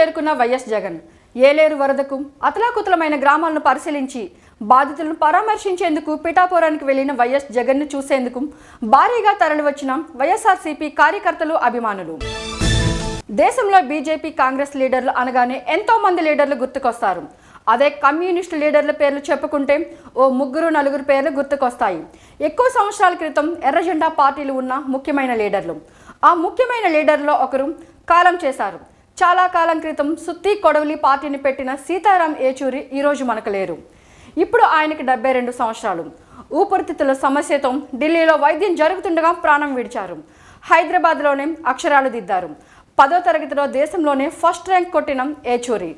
చేరుకున్న వైఎస్ జగన్. ఏలేరు వరదకు అతలాకుతలమైన గ్రామాలను పరిశీలించి బాధితులను పరామర్శించేందుకు పిఠాపురానికి వెళ్ళిన వైఎస్ జగన్ను చూసేందుకు భారీగా తరలివచ్చిన వైఎస్ఆర్సీపీ కార్యకర్తలు అభిమానులు. దేశంలో బీజేపీ కాంగ్రెస్ లీడర్లు అనగానే ఎంతో మంది లీడర్లు గుర్తుకొస్తారు. అదే కమ్యూనిస్టు లీడర్ల పేర్లు చెప్పుకుంటే ఓ ముగ్గురు నలుగురు పేర్లు గుర్తుకొస్తాయి. ఎక్కువ సంవత్సరాల క్రితం ఎర్రజెండా పార్టీలు ఉన్న ముఖ్యమైన లీడర్లు. ఆ ముఖ్యమైన లీడర్లో ఒకరు కాలం చేశారు. చాలా కాలం క్రితం సుత్తి కొడవలి పార్టీని పెట్టిన సీతారాం ఏచూరి ఈరోజు మనకు లేరు ఇప్పుడు ఆయనకి డెబ్బై రెండు సంవత్సరాలు. ఊపిరితిత్తుల సమస్యతో ఢిల్లీలో వైద్యం జరుగుతుండగా ప్రాణం విడిచారు. హైదరాబాద్లోనే అక్షరాలు దిద్దారు. పదో తరగతిలో దేశంలోనే ఫస్ట్ ర్యాంక్ కొట్టిన ఏచూరి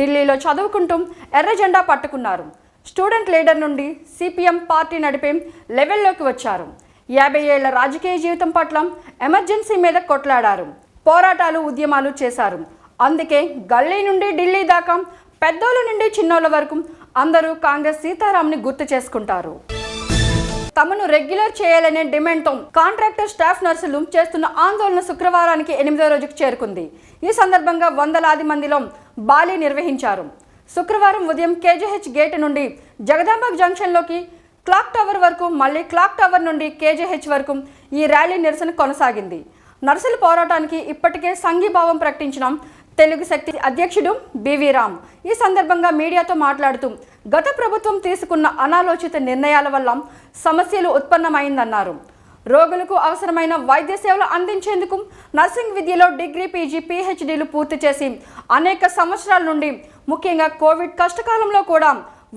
ఢిల్లీలో చదువుకుంటూ ఎర్ర జెండా పట్టుకున్నారు. స్టూడెంట్ లీడర్ నుండి సిపిఎం పార్టీ నడిపే లెవెల్లోకి వచ్చారు. యాభై ఏళ్ళ రాజకీయ జీవితం పట్ల ఎమర్జెన్సీ మీద కొట్లాడారు. పోరాటాలు ఉద్యమాలు చేశారు. అందుకే గల్లీ నుండి ఢిల్లీ దాకా పెద్దోళ్ళ నుండి చిన్నోళ్ళ వరకు అందరూ కాంగ్రెస్ సీతారాంని గుర్తు చేసుకుంటారు. తమను రెగ్యులర్ చేయాలనే డిమాండ్తో కాంట్రాక్టర్ స్టాఫ్ నర్సులు చేస్తున్న ఆందోళన శుక్రవారానికి ఎనిమిదో రోజుకు చేరుకుంది. ఈ సందర్భంగా వందలాది మందిలో బాలీ నిర్వహించారు. శుక్రవారం ఉదయం కేజీహెచ్ గేట్ నుండి జగదాంబ జంక్షన్లోకి క్లాక్ టవర్ వరకు మళ్ళీ క్లాక్ టవర్ నుండి కేజీహెచ్ వరకు ఈ ర్యాలీ నిరసన కొనసాగింది. నర్సుల పోరాటానికి ఇప్పటికే సంఘీభావం ప్రకటించిన. తెలుగు శక్తి అధ్యక్షుడు బివి రామ్. ఈ సందర్భంగా మీడియాతో మాట్లాడుతూ గత ప్రభుత్వం తీసుకున్న అనాలోచిత నిర్ణయాల వల్ల సమస్యలు ఉత్పన్నమైందన్నారు. రోగులకు అవసరమైన వైద్య సేవలు అందించేందుకు నర్సింగ్ విద్యలో డిగ్రీ పీజీ పీహెచ్డీలు పూర్తి చేసి అనేక సంవత్సరాల నుండి ముఖ్యంగా కోవిడ్ కష్టకాలంలో కూడా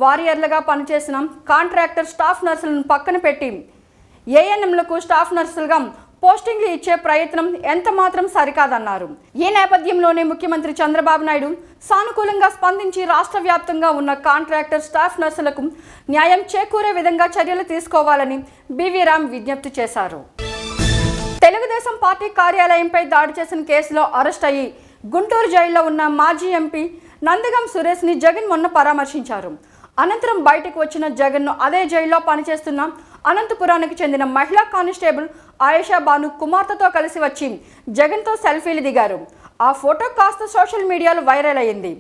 వారియర్లుగా పనిచేసిన కాంట్రాక్టర్ స్టాఫ్ నర్సులను పక్కన పెట్టి ఏఎన్ఎంలకు స్టాఫ్ నర్సులుగా పోస్టింగ్లు ఇచ్చే ప్రయత్నం ఎంత మాత్రం సరికాదన్నారు. ఈ నేపథ్యంలోనే ముఖ్యమంత్రి చంద్రబాబు నాయుడు సానుకూలంగా స్పందించి రాష్ట్ర వ్యాప్తంగా ఉన్న కాంట్రాక్టర్ స్టాఫ్ నర్సులకు న్యాయం చేకూరే విధంగా చర్యలు తీసుకోవాలని బివి రామ్ విజ్ఞప్తి చేశారు. తెలుగుదేశం పార్టీ కార్యాలయంపై దాడి చేసిన కేసులో అరెస్ట్ అయ్యి గుంటూరు జైల్లో ఉన్న మాజీ ఎంపీ నందిగం సురేష్ని జగన్ మొన్న పరామర్శించారు. అనంతరం బయటకు వచ్చిన జగన్ను అదే జైల్లో పనిచేస్తున్న అనంతపురానికి చెందిన మహిళా కానిస్టేబుల్ ఆయేషా బాను కుమార్తెతో కలిసి వచ్చి జగన్తో సెల్ఫీలు దిగారు. ఆ ఫోటో కాస్త సోషల్ మీడియాలో వైరల్ అయింది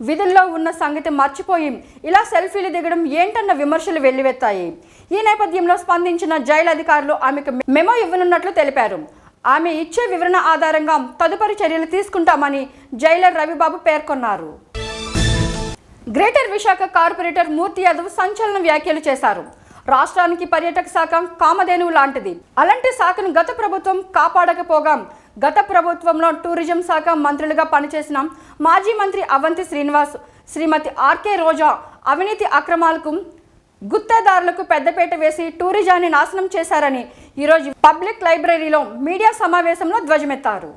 విధుల్లో ఉన్న సంగతి మర్చిపోయి ఇలా సెల్ఫీలు దిగడం ఏంటన్న విమర్శలు వెల్లువెత్తాయి. ఈ నేపథ్యంలో స్పందించిన జైలు అధికారులు ఆమెకు మెమో ఇవ్వనున్నట్లు తెలిపారు. ఆమె ఇచ్చే వివరణ ఆధారంగా తదుపరి చర్యలు తీసుకుంటామని జైలర్ రవిబాబు పేర్కొన్నారు. గ్రేటర్ విశాఖ కార్పొరేటర్ మూర్తి యాదవ్ సంచలన వ్యాఖ్యలు చేశారు. రాష్ట్రానికి పర్యాటక శాఖ కామధేనువు లాంటిది. అలాంటి శాఖను గత ప్రభుత్వం కాపాడకపోగా గత ప్రభుత్వంలో టూరిజం శాఖ మంత్రులుగా పనిచేసిన మాజీ మంత్రి అవంతి శ్రీనివాస్ శ్రీమతి ఆర్కే రోజా అవినీతి అక్రమాలకు గుత్తేదారులకు పెద్దపేట వేసి టూరిజాన్ని నాశనం చేశారని ఈరోజు పబ్లిక్ లైబ్రరీలో మీడియా సమావేశంలో ధ్వజమెత్తారు.